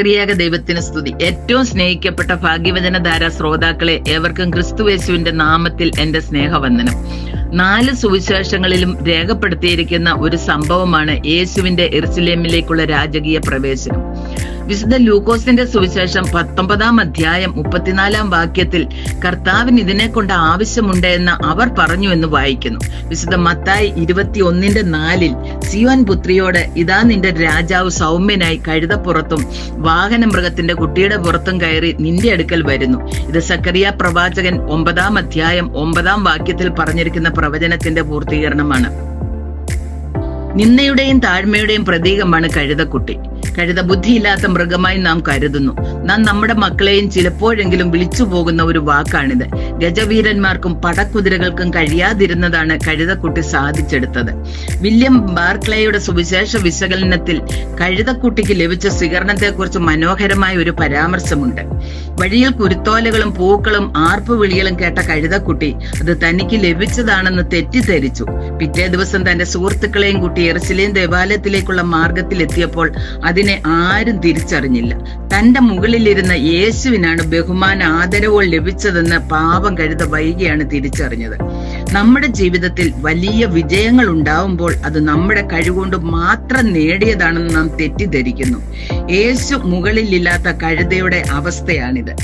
ത്രിയേക ദൈവത്തിന് സ്തുതി. ഏറ്റവും സ്നേഹിക്കപ്പെട്ട ഭാഗ്യവചനധാര ശ്രോതാക്കളെ ഏവർക്കും ക്രിസ്തുവേശുവിന്റെ നാമത്തിൽ എന്റെ സ്നേഹവന്ദനം. നാല് സുവിശേഷങ്ങളിലും രേഖപ്പെടുത്തിയിരിക്കുന്ന ഒരു സംഭവമാണ് യേശുവിന്റെ എറുസലേമിലേക്കുള്ള രാജകീയ പ്രവേശനം. വിശുദ്ധ ലൂക്കോസിന്റെ സുവിശേഷം പത്തൊമ്പതാം അധ്യായം മുപ്പത്തിനാലാം വാക്യത്തിൽ കർത്താവിന് ഇതിനെ കൊണ്ട് ആവശ്യമുണ്ട് എന്ന് അവർ പറഞ്ഞു എന്ന് വായിക്കുന്നു. വിശുദ്ധ മത്തായി ഇരുപത്തി ഒന്നിന്റെ നാലിൽ സിയോൻ പുത്രിയോട് ഇതാ നിന്റെ രാജാവ് സൗമ്യനായി കഴുതപ്പുറത്തും വാഹന മൃഗത്തിന്റെ കുട്ടിയുടെ പുറത്തും കയറി നിന്റെ അടുക്കൽ വരുന്നു ഇത് സക്കറിയ പ്രവാചകൻ ഒമ്പതാം അധ്യായം ഒമ്പതാം വാക്യത്തിൽ പറഞ്ഞിരിക്കുന്ന പ്രവചനത്തിന്റെ പൂർത്തീകരണമാണ്. നിന്നയുടെയും താഴ്മയുടെയും പ്രതീകമാണ് കഴുതക്കുട്ടി. കഴുത ബുദ്ധിയില്ലാത്ത മൃഗമായി നാം കരുതുന്നു. നാം നമ്മുടെ മക്കളെയും ചിലപ്പോഴെങ്കിലും വിളിച്ചു പോകുന്ന ഒരു വാക്കാണിത്. ഗജവീരന്മാർക്കും പടക്കുതിരകൾക്കും കഴിയാതിരുന്നതാണ് കഴുതക്കുട്ടി സാധിച്ചെടുത്തത്. വില്യം ബാർക്ലേയുടെ സുവിശേഷ വിശകലനത്തിൽ കഴുതക്കുട്ടിക്ക് ലഭിച്ച സ്വീകരണത്തെക്കുറിച്ച് മനോഹരമായ ഒരു പരാമർശമുണ്ട്. വഴിയിൽ കുരുത്തോലകളും പൂക്കളും ആർപ്പുവിളികളും കേട്ട കഴുതക്കുട്ടി അത് തനിക്ക് ലഭിച്ചതാണെന്ന് തെറ്റിദ്ധരിച്ചു. പിറ്റേ ദിവസം തന്റെ സുഹൃത്തുക്കളെയും കുട്ടി എറിച്ചിലേയും ദേവാലയത്തിലേക്കുള്ള മാർഗത്തിൽ എത്തിയപ്പോൾ അതിനെ ആരും തിരിച്ചറിഞ്ഞില്ല. തന്റെ മുകളിലിരുന്ന യേശുവിനാണ് ബഹുമാന ആദരവുകൾ ലഭിച്ചതെന്ന് പാപം കരുത വൈകിയാണ് തിരിച്ചറിഞ്ഞത്. നമ്മുടെ ജീവിതത്തിൽ വലിയ വിജയങ്ങൾ ഉണ്ടാവുമ്പോൾ അത് നമ്മുടെ കഴിവുകൊണ്ട് മാത്രം നേടിയതാണെന്ന് നാം തെറ്റിദ്ധരിക്കുന്നു. യേശു മുകളിലില്ലാത്ത കഴുതയുടെ അവസ്ഥയാണിത്.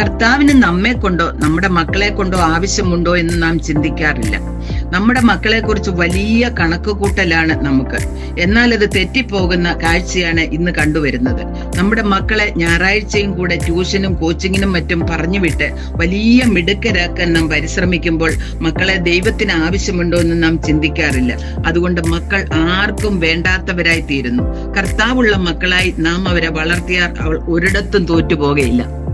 കർത്താവിന് നമ്മെ കൊണ്ടോ നമ്മുടെ മക്കളെ കൊണ്ടോ ആവശ്യമുണ്ടോ എന്ന് നാം ചിന്തിക്കാറില്ല. നമ്മുടെ മക്കളെ കുറിച്ച് വലിയ കണക്കുകൂട്ടലാണ് നമുക്ക്. എന്നാൽ അത് തെറ്റിപ്പോകുന്ന കാഴ്ചയാണ് ഇന്ന് കണ്ടുവരുന്നത്. നമ്മുടെ മക്കളെ ഞായറാഴ്ചയും കൂടെ ട്യൂഷനും കോച്ചിങ്ങിനും മറ്റും പറഞ്ഞുവിട്ട് വലിയ മിടുക്കരാക്കാൻ നാം പരിശ്രമിക്കുമ്പോൾ മക്കളെ ദൈവത്തിന് ആവശ്യമുണ്ടോ എന്ന് നാം ചിന്തിക്കാറില്ല. അതുകൊണ്ട് മക്കൾ ആർക്കും വേണ്ടാത്തവരായി തീരുന്നു. കർത്താവുള്ള മക്കളായി നാം അവരെ വളർത്തിയാൽ അവൾ ഒരിടത്തും തോറ്റുപോകയില്ല.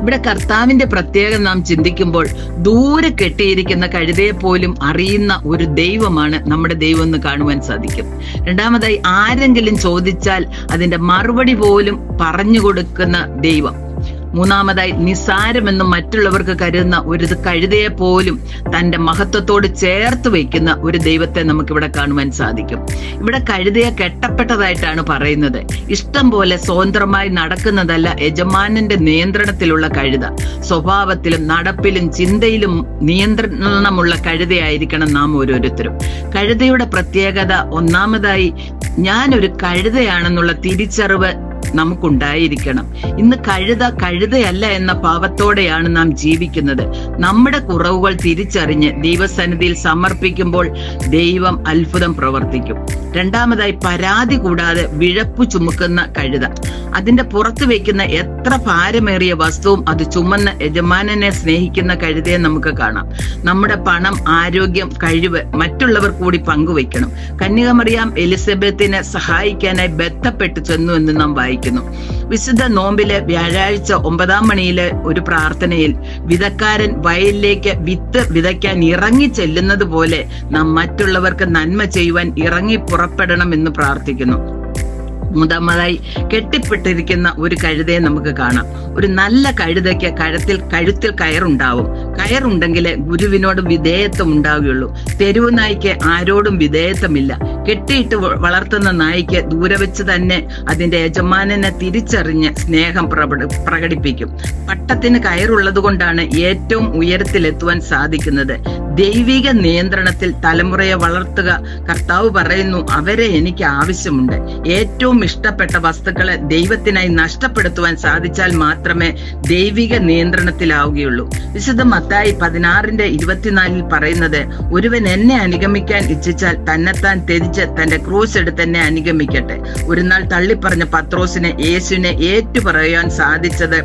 ഇവിടെ കർത്താവിന്റെ പ്രത്യേകത നാം ചിന്തിക്കുമ്പോൾ ദൂരെ കെട്ടിയിരിക്കുന്ന കഴുതയെ പോലും അറിയുന്ന ഒരു ദൈവമാണ് നമ്മുടെ ദൈവം എന്ന് കാണുവാൻ സാധിക്കും. രണ്ടാമതായി ആരെങ്കിലും ചോദിച്ചാൽ അതിന്റെ മറുപടി പോലും പറഞ്ഞു കൊടുക്കുന്ന ദൈവം. മൂന്നാമതായി നിസാരമെന്ന് മറ്റുള്ളവർക്ക് കരുതുന്ന ഒരു കഴുതയെ പോലും തന്റെ മഹത്വത്തോട് ചേർത്ത് വയ്ക്കുന്ന ഒരു ദൈവത്തെ നമുക്ക് ഇവിടെ കാണുവാൻ സാധിക്കും. ഇവിടെ കഴുതയെ കെട്ടപ്പെട്ടതായിട്ടാണ് പറയുന്നത്. ഇഷ്ടം പോലെ സ്വതന്ത്രമായി നടക്കുന്നതല്ല യജമാനന്റെ നിയന്ത്രണത്തിലുള്ള കഴുത. സ്വഭാവത്തിലും നടപ്പിലും ചിന്തയിലും നിയന്ത്രണമുള്ള കഴുതയായിരിക്കണം നാം ഓരോരുത്തരും. കഴുതയുടെ പ്രത്യേകത ഒന്നാമതായി ഞാൻ ഞാനൊരു കഴുതയാണെന്നുള്ള തിരിച്ചറിവ് നമുക്കുണ്ടായിരിക്കണം. ഇന്ന് കഴുത കഴുതയല്ല എന്ന പാവത്തോടെയാണ് നാം ജീവിക്കുന്നത്. നമ്മുടെ കുറവുകൾ തിരിച്ചറിഞ്ഞ് ദൈവസന്നിധിയിൽ സമർപ്പിക്കുമ്പോൾ ദൈവം അത്ഭുതം പ്രവർത്തിക്കും. രണ്ടാമതായി പരാതി കൂടാതെ വിഴപ്പു ചുമക്കുന്ന കഴുത. അതിന്റെ പുറത്ത് വെക്കുന്ന എത്ര ഭാരമേറിയ വസ്തുവും അത് ചുമന്ന യജമാനനെ സ്നേഹിക്കുന്ന കഴുതയെ നമുക്ക് കാണാം. നമ്മുടെ പണം ആരോഗ്യം കഴിവ് മറ്റുള്ളവർ കൂടി പങ്കുവയ്ക്കണം. കന്യകമറിയാം എലിസബത്തിനെ സഹായിക്കാനായി ബന്ധപ്പെട്ട് ചെന്നു എന്ന് നാം വായിക്കുന്നു. വിശുദ്ധ നോമ്പിലെ വ്യാഴാഴ്ച ഒമ്പതാം മണിയിലെ ഒരു പ്രാർത്ഥനയിൽ വിതക്കാരൻ വയലിലേക്ക് വിത്ത് വിതയ്ക്കാൻ ഇറങ്ങി ചെല്ലുന്നത് പോലെ നാം മറ്റുള്ളവർക്ക് നന്മ ചെയ്യുവാൻ ഇറങ്ങി പുറപ്പെടണം എന്ന് പ്രാർത്ഥിക്കുന്നു. മൂന്നാമതായി കെട്ടിപ്പെട്ടിരിക്കുന്ന ഒരു കഴുതയെ നമുക്ക് കാണാം. ഒരു നല്ല കഴുതയ്ക്ക് കഴുത്തിൽ കഴുത്തിൽ കയറുണ്ടാവും. കയറുണ്ടെങ്കിൽ ഗുരുവിനോട് വിധേയത്വം ഉണ്ടാവുകയുള്ളൂ. തെരുവ് നായ്ക്ക് ആരോടും വിധേയത്വമില്ല. കെട്ടിയിട്ട് വളർത്തുന്ന നായ്ക്ക് ദൂരെ വെച്ച് തന്നെ അതിന്റെ യജമാനനെ തിരിച്ചറിഞ്ഞ് സ്നേഹം പ്രകടിപ്പിക്കും. പട്ടത്തിന് കയറുള്ളത് കൊണ്ടാണ് ഏറ്റവും ഉയരത്തിലെത്തുവാൻ സാധിക്കുന്നത്. ദൈവിക നിയന്ത്രണത്തിൽ തലമുറയെ വളർത്തുക. കർത്താവ് പറയുന്നു അവരെ എനിക്ക് ആവശ്യമുണ്ട്. ഏറ്റവും ഇഷ്ടപ്പെട്ട വസ്തുക്കളെ ദൈവത്തിനായി നഷ്ടപ്പെടുത്തുവാൻ സാധിച്ചാൽ മാത്രമേ ദൈവിക നിയന്ത്രണത്തിലാവുകയുള്ളൂ. വിശുദ്ധ മത്തായി പതിനാറിന്റെ ഇരുപത്തിനാലിൽ പറയുന്നത് ഒരുവൻ എന്നെ അനുഗമിക്കാൻ ഇച്ഛിച്ചാൽ തന്നെത്താൻ തെരിച്ച് തന്റെ ക്രൂസ് എടുത്ത് എന്നെ അനുഗമിക്കട്ടെ. ഒരു നാൾ തള്ളിപ്പറഞ്ഞ പത്രോസിനെ യേശുവിനെ ഏറ്റുപറയാൻ സാധിച്ചത്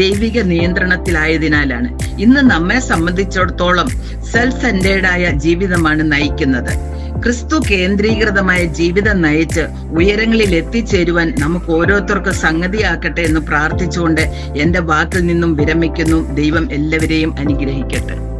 ദൈവിക നിയന്ത്രണത്തിലായതിനാലാണ്. ഇന്ന് നമ്മെ സംബന്ധിച്ചിടത്തോളം സെൽഫ് സെന്റേഡായ ജീവിതമാണ് നയിക്കുന്നത്. ക്രിസ്തു കേന്ദ്രീകൃതമായ ജീവിതം നയിച്ച് ഉയരങ്ങളിൽ എത്തിച്ചേരുവാൻ നമുക്ക് ഓരോരുത്തർക്കും സംഗതിയാക്കട്ടെ എന്ന് പ്രാർത്ഥിച്ചുകൊണ്ട് എന്റെ വാക്കിൽ നിന്നും വിരമിക്കുന്നു. ദൈവം എല്ലാവരെയും അനുഗ്രഹിക്കട്ടെ.